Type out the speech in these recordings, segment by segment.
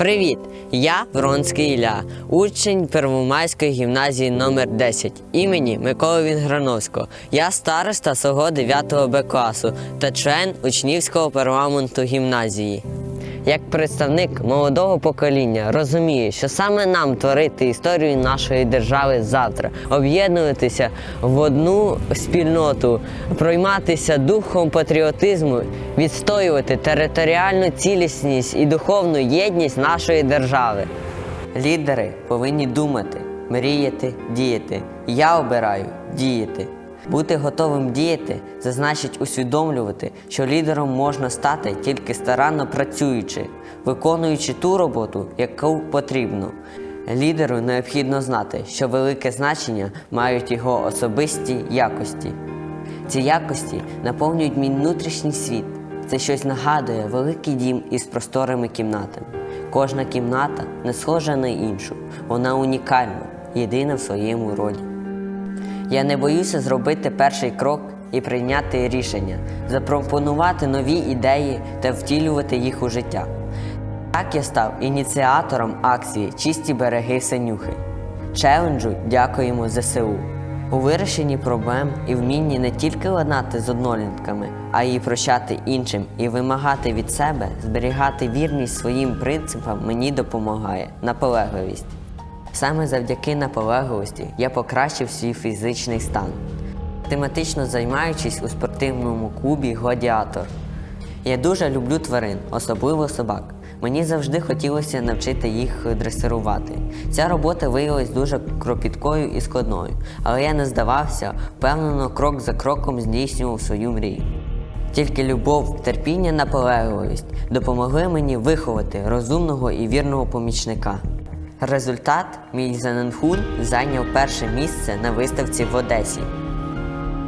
Привіт! Я Вронський Ілля, учень Первомайської гімназії номер 10 імені Миколи Вінграновського. Я староста свого 9 Б класу та член учнівського парламенту гімназії. Як представник молодого покоління розумію, що саме нам творити історію нашої держави завтра, об'єднуватися в одну спільноту, пройматися духом патріотизму, відстоювати територіальну цілісність і духовну єдність нашої держави. Лідери повинні думати, мріяти, діяти. Я обираю діяти. Бути готовим діяти це значить усвідомлювати, що лідером можна стати тільки старанно працюючи, виконуючи ту роботу, яку потрібно. Лідеру необхідно знати, що велике значення мають його особисті якості. Ці якості наповнюють мій внутрішній світ. Це щось нагадує великий дім із просторими кімнатами. Кожна кімната не схожа на іншу, вона унікальна, єдина в своєму роді. Я не боюся зробити перший крок і прийняти рішення, запропонувати нові ідеї та втілювати їх у життя. Так я став ініціатором акції Чисті береги Синюхи. Челенджу дякуємо ЗСУ. У вирішенні проблем і вмінні не тільки ладнати з однолітками, а й прощати іншим і вимагати від себе зберігати вірність своїм принципам мені допомагає наполегливість. Саме завдяки наполегливості я покращив свій фізичний стан, тематично займаючись у спортивному клубі Гладіатор. Я дуже люблю тварин, особливо собак. Мені завжди хотілося навчити їх дресирувати. Ця робота виявилась дуже кропіткою і складною, але я не здавався, впевнено крок за кроком здійснював свою мрію. Тільки любов, терпіння, наполегливість допомогли мені виховати розумного і вірного помічника. Результат мій Зененхун зайняв перше місце на виставці в Одесі.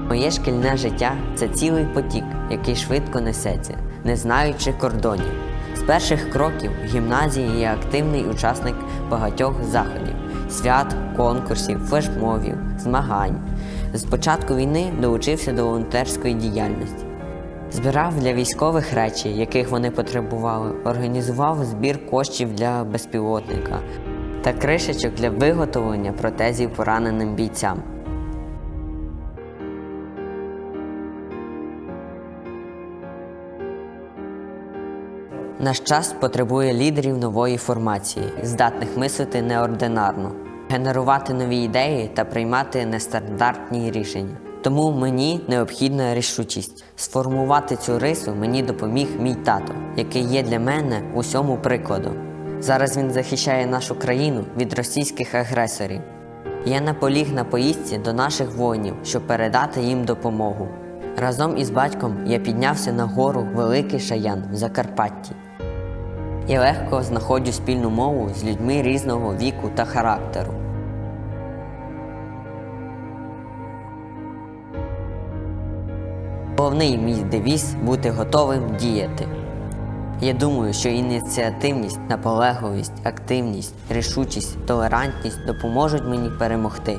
Моє шкільне життя це цілий потік, який швидко несеться, не знаючи кордонів. З перших кроків в гімназії я активний учасник багатьох заходів, свят, конкурсів, флешмовів, змагань. З початку війни долучився до волонтерської діяльності. Збирав для військових речі, яких вони потребували, організував збір коштів для безпілотника та кришечок для виготовлення протезів пораненим бійцям. Наш час потребує лідерів нової формації, здатних мислити неординарно, генерувати нові ідеї та приймати нестандартні рішення. Тому мені необхідна рішучість. Сформувати цю рису мені допоміг мій тато, який є для мене усьому прикладом. Зараз він захищає нашу країну від російських агресорів. Я наполіг на поїздці до наших воїнів, щоб передати їм допомогу. Разом із батьком я піднявся на гору Великий Шаян в Закарпатті. Я легко знаходжу спільну мову з людьми різного віку та характеру. Головний мій девіз бути готовим діяти. Я думаю, що ініціативність, наполегливість, активність, рішучість, толерантність допоможуть мені перемогти.